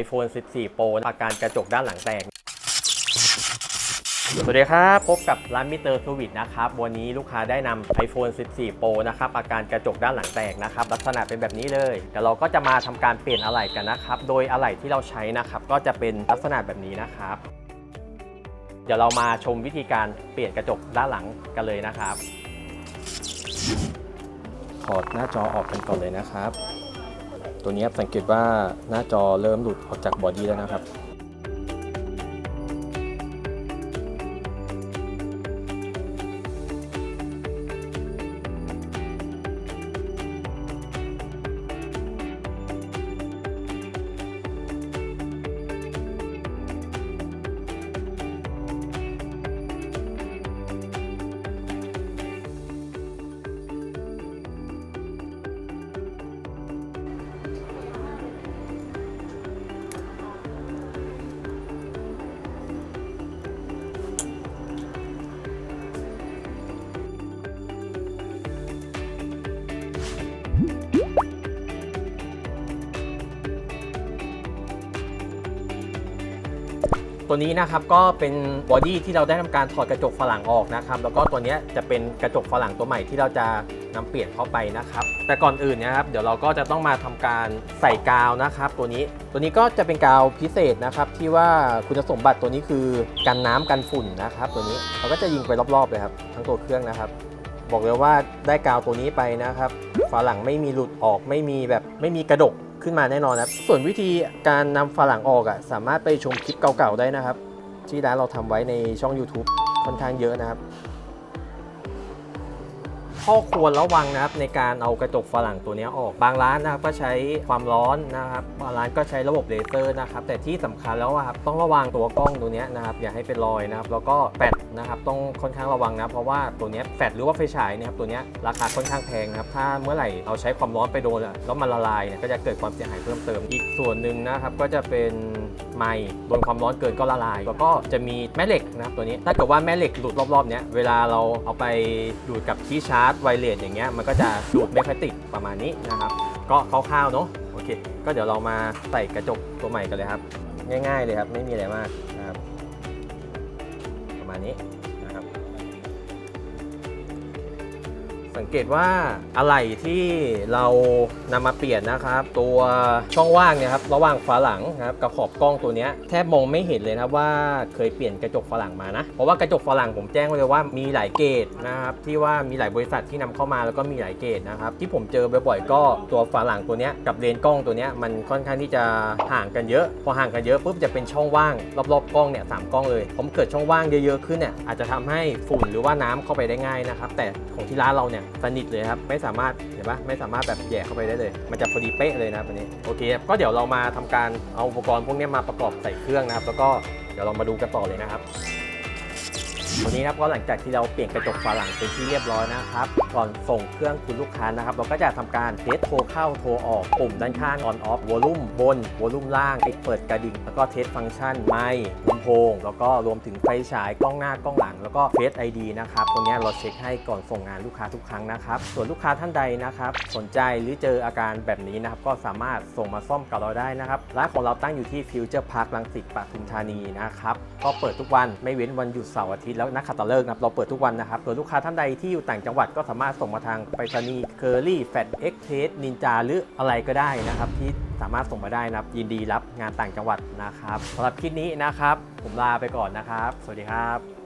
iPhone 14 Pro อาการกระจกด้านหลังแตก สวัสดีครับ พบกับร้านมิเตอร์ทวิตนะครับ วันนี้ลูกค้าได้นำ iPhone 14 Pro นะครับ อาการกระจกด้านหลังแตกนะครับ ลักษณะเป็นแบบนี้เลยเดี๋ยวเราก็จะมาทำการเปลี่ยนอะไหล่กันนะครับ โดยอะไหล่ที่เราใช้นะครับ ก็จะเป็นลักษณะแบบนี้นะครับ เดี๋ยวเรามาชมวิธีการเปลี่ยนกระจกด้านหลังกันเลยนะครับ ถอดหน้าจอออกกันก่อนเลยนะครับ ตัวนี้สังเกตว่าหน้าจอเริ่มหลุดออกจากบอดี้แล้วนะครับ ตัวนี้นะครับก็เป็นบอดี้ที่เราได้ทำการถอดกระจกฝรั่งออกนะครับแล้วก็ตัวนี้จะเป็นกระจกฝรั่งตัวใหม่ที่เราจะนำเปลี่ยนเข้าไปนะครับแต่ก่อนอื่นนะครับเดี๋ยวเราก็จะต้องมาทำการใส่กาวนะครับ ตัวนี้ตัวนี้ก็จะเป็นกาวพิเศษนะครับที่ว่าคุณสมบัติตัวนี้คือกันน้ำกันฝุ่นนะครับ ตัวนี้เราก็จะยิงไปรอบๆเลยครับทั้งตัวเครื่องนะครับ บอกเลยว่าได้กาวตัวนี้ไปนะครับฝรั่งไม่มีหลุดออกไม่มีแบบไม่มีกระดก ขึ้นมาแน่นอนนะครับ ส่วนวิธีการนำฝรั่งออกอะสามารถไปชมคลิปเก่าๆได้นะครับ ที่ร้านเราทำไว้ในช่อง YouTube ค่อนข้างเยอะนะครับ ข้อควรระวังนะครับในการเอากระจกฝรั่งตัวนี้ออก บางร้านนะครับก็ใช้ความร้อนนะครับบางร้านก็ใช้ระบบเลเซอร์นะครับแต่ที่สำคัญแล้วครับต้องระวังตัวกล้องตัวนี้นะครับอย่าให้เป็นรอยนะครับแล้วก็แฟลชนะครับต้องค่อนข้างระวังนะเพราะว่าตัวนี้แฟลชหรือว่าไฟฉายเนะครับตัวนี้ราคาค่อนข้างแพงนะครับถ้าเมื่อไหร่เราใช้ความร้อนไปโดนแล้วมันละลายเนี่ยก็จะเกิดความเสียหายเพิ่มเติมอีกส่วนหนึ่งนะครับก็จะเป็น ไม่โดนความร้อนเกินก็ละลาย แล้วก็จะมีแม่เหล็กนะครับตัวนี้ ถ้าเกิดว่าแม่เหล็กหลุดรอบๆเนี้ยเวลาเราเอาไปดูดกับที่ชาร์จไวเลสอย่างเงี้ยมันก็จะดูดไม่ค่อยติดประมาณนี้นะครับ ก็คร่าวๆเนาะโอเค ก็เดี๋ยวเรามาใส่กระจกตัวใหม่กันเลยครับ ง่ายๆเลยครับ ไม่มีอะไรมากนะครับ ประมาณนี้ สังเกตว่าอะไหล่ที่เรานำมาเปลี่ยนนะครับ ตัวช่องว่างเนี่ยครับระหว่างฝาหลังนะครับกับขอบกล้องตัวนี้แทบมองไม่เห็นเลยนะครับว่าเคยเปลี่ยนกระจกฝรั่งมานะเพราะว่ากระจกฝรั่งผมแจ้งไว้เลยว่ามีหลายเกรดนะครับที่ว่ามีหลายบริษัทที่นำเข้ามาแล้วก็มีหลายเกรดนะครับที่ผมเจอบ่อยๆก็ตัวฝาหลังตัวนี้กับเลนกล้องตัวนี้มันค่อนข้างที่จะห่างกันเยอะ พอห่างกันเยอะปุ๊บจะเป็นช่องว่างรอบๆกล้องเนี่ยสามกล้องเลยผมเกิดช่องว่างเยอะๆขึ้นเนี่ยอาจจะทำให้ฝุ่นหรือว่าน้ำเข้าไปได้ง่ายนะครับแต่ของที่ร้านเราเนี่ยสนิทเลยครับ ไม่สามารถเห็นปะไม่สามารถแบบแย่เข้าไปได้เลย มันจะพอดีเป๊ะเลยนะครับอันนี้โอเคครับก็เดี๋ยวเรามาทำการเอาอุปกรณ์พวกนี้มาประกอบใส่เครื่องนะครับ แล้วก็เดี๋ยวเรามาดูกันต่อเลยนะครับ วันนี้นะครับก็หลังจากที่เราเปลี่ยนกระจกฝาหลังเป็นที่เรียบร้อยนะครับ ก่อนส่งเครื่องคุณลูกค้านะครับ เราก็จะทำการเทสโทรเข้าโทรออกปุ่มด้านข้าง on off วอลลุ่มบนวอลลุ่มล่างปิดเปิดกระดิ่ง แล้วก็เทสฟังก์ชันไมค์ลำโพง แล้วก็รวมถึงไฟฉายกล้องหน้ากล้องหลัง แล้วก็เฟซไอดีนะครับตรงนี้เราเช็คให้ก่อนส่งงานลูกค้าทุกครั้งนะครับ ส่วนลูกค้าท่านใดนะครับ สนใจหรือเจออาการแบบนี้นะครับ ก็สามารถส่งมาซ่อมกับเราได้นะครับร้านของเราตั้งอยู่ที่ฟิวเจอร์พาร์คลังสิตปทุมธานีนะครับก็เปิดทุกวันไม่เว้นวันหยุดเสาร์อาทิตย์แล้วนักขัตฤกษ์นะครับเราเปิดทุกวันนะครับส่วนลูกค้าท่านใดที่อยู่ต่างจังหวัดก็สามารถส่งมาทางไปรษณีย์เคอรี่แฟดเอ็กเทสนินจาหรืออะไรก็ได้นะครับ ที่สามารถส่งมาได้นะครับ ยินดีรับงานต่างจังหวัดนะครับสำหรับคลิปนี้นะครับ ผมลาไปก่อนนะครับ สวัสดีครับ